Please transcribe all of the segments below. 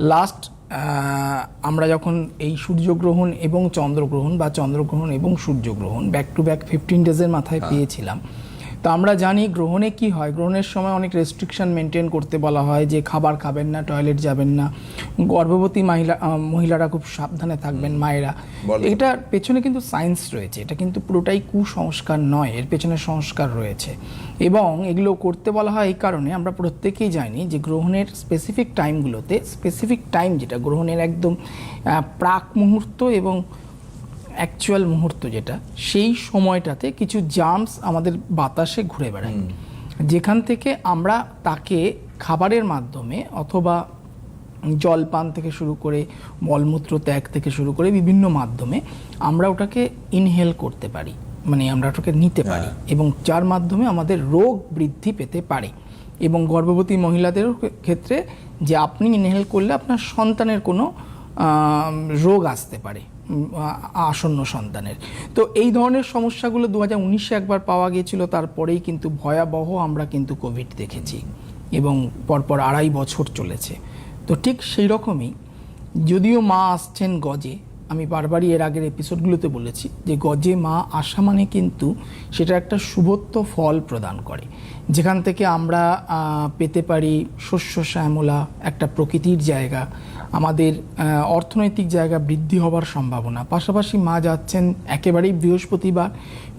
Last আমরা যখন এই সূর্যগ্রহণ এবং চন্দ্রগ্রহণ বা চন্দ্রগ্রহণ এবং সূর্যগ্রহণ ব্যাক টু ব্যাক ফিফটিন ডেজের মাথায় পেয়েছিলাম তো আমরা জানি গ্রহণে কি হয়? গ্রহণের সময় অনেক রেস্ট্রিকশন মেনটেন করতে বলা হয় যে খাবার খাবেন না টয়লেট যাবেন না। গর্ভবতী মহিলা মহিলারা খুব সাবধানে থাকবেন মায়েরা। এটার পেছনে কিন্তু সায়েন্স রয়েছে। এটা কিন্তু পুরোটাই কুসংস্কার নয় এর পেছনে সংস্কার রয়েছে। এবং এগুলো করতে বলা হয় এই কারণে আমরা প্রত্যেকেই জানি যে গ্রহণের স্পেসিফিক টাইমগুলোতে স্পেসিফিক টাইম যেটা গ্রহণের একদম প্রাক মুহূর্ত এবং অ্যাকচুয়াল মুহূর্ত যেটা সেই সময়টাতে কিছু জার্মস আমাদের বাতাসে ঘুরে বেড়ায়। যেখান থেকে আমরা তাকে খাবারের মাধ্যমে অথবা জলপান থেকে শুরু করে মলমূত্র ত্যাগ থেকে শুরু করে বিভিন্ন মাধ্যমে আমরা ওটাকে ইনহেল করতে পারি। মানে আমরা ওটাকে নিতে পারি এবং যার মাধ্যমে আমাদের রোগ বৃদ্ধি পেতে পারে। এবং গর্ভবতী মহিলাদের ক্ষেত্রে যে আপনি ইনহেল করলে আপনার সন্তানের কোনো রোগ আসতে পারে। আসন্ন সন্তানের। তো এই ধরনের সমস্যাগুলো দু হাজার একবার পাওয়া গিয়েছিল, তারপরেই কিন্তু ভয়াবহ আমরা কিন্তু কোভিড দেখেছি এবং পরপর আড়াই বছর চলেছে। তো ঠিক সেই রকমই যদিও মা আসছেন গজে আমি বারবারই এর আগের এপিসোডগুলোতে বলেছি যে গজে মা আসা মানে কিন্তু সেটা একটা শুভত্ব ফল প্রদান করে। যেখান থেকে আমরা পেতে পারি শস্য শ্যামলা, একটা প্রকৃতির জায়গা, আমাদের অর্থনৈতিক জায়গা বৃদ্ধি হবার সম্ভাবনা। পাশাপাশি মা যাচ্ছেন একেবারেই বৃহস্পতিবার।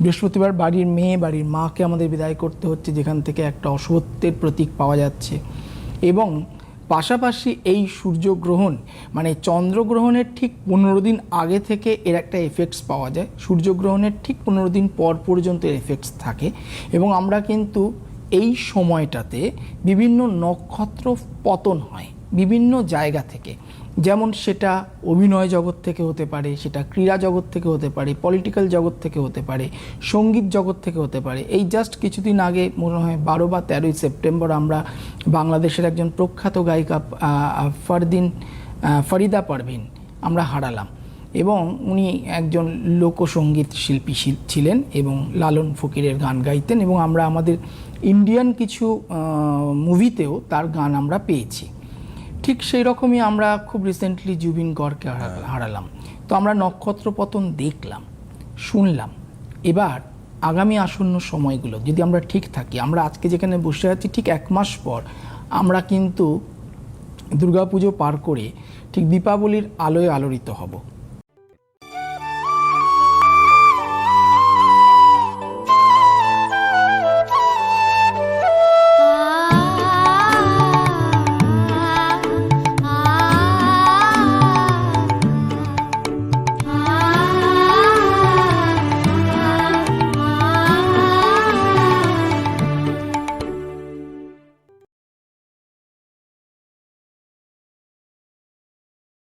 বৃহস্পতিবার বাড়ির মেয়ে, বাড়ির মাকে আমাদের বিদায় করতে হচ্ছে, যেখান থেকে একটা অশুভত্বের প্রতীক পাওয়া যাচ্ছে। এবং পাশাপাশি এই সূর্যগ্রহণ মানে চন্দ্রগ্রহণের ঠিক পনেরো দিন আগে থেকে এর একটা এফেক্টস পাওয়া যায়। সূর্যগ্রহণের ঠিক পনেরো দিন পর পর্যন্ত এর এফেক্টস থাকে এবং আমরা কিন্তু এই সময়টাতে বিভিন্ন নক্ষত্র পতন হয়। বিভিন্ন জায়গা থেকে। যেমন সেটা অভিনয় জগৎ থেকে হতে পারে, সেটা ক্রীড়া জগৎ থেকে হতে পারে পলিটিক্যাল জগৎ থেকে হতে পারে, সংগীত জগৎ থেকে হতে পারে। এই জাস্ট কিছুদিন আগে মনে হয় বারো বা তেরোই সেপ্টেম্বর আমরা বাংলাদেশের একজন প্রখ্যাত গায়িকা ফারদিন ফরিদা পারভিন আমরা হারালাম এবং উনি একজন লোকসঙ্গীত শিল্পী শিল- ছিলেন এবং লালন ফকিরের গান গাইতেন এবং আমরা আমাদের ইন্ডিয়ান কিছু মুভিতেও তার গান আমরা পেয়েছি। ঠিক সেই রকমই আমরা খুব রিসেন্টলি জুবিন গড়কে হারালাম। তো আমরা নক্ষত্র পতন দেখলাম শুনলাম। এবার আগামী আসন্ন সময়গুলো যদি আমরা ঠিক থাকি আমরা আজকে যেখানে বসে আছি ঠিক এক মাস পর আমরা কিন্তু দুর্গাপুজো পার করে ঠিক দীপাবলির আলোয় আলোড়িত হব।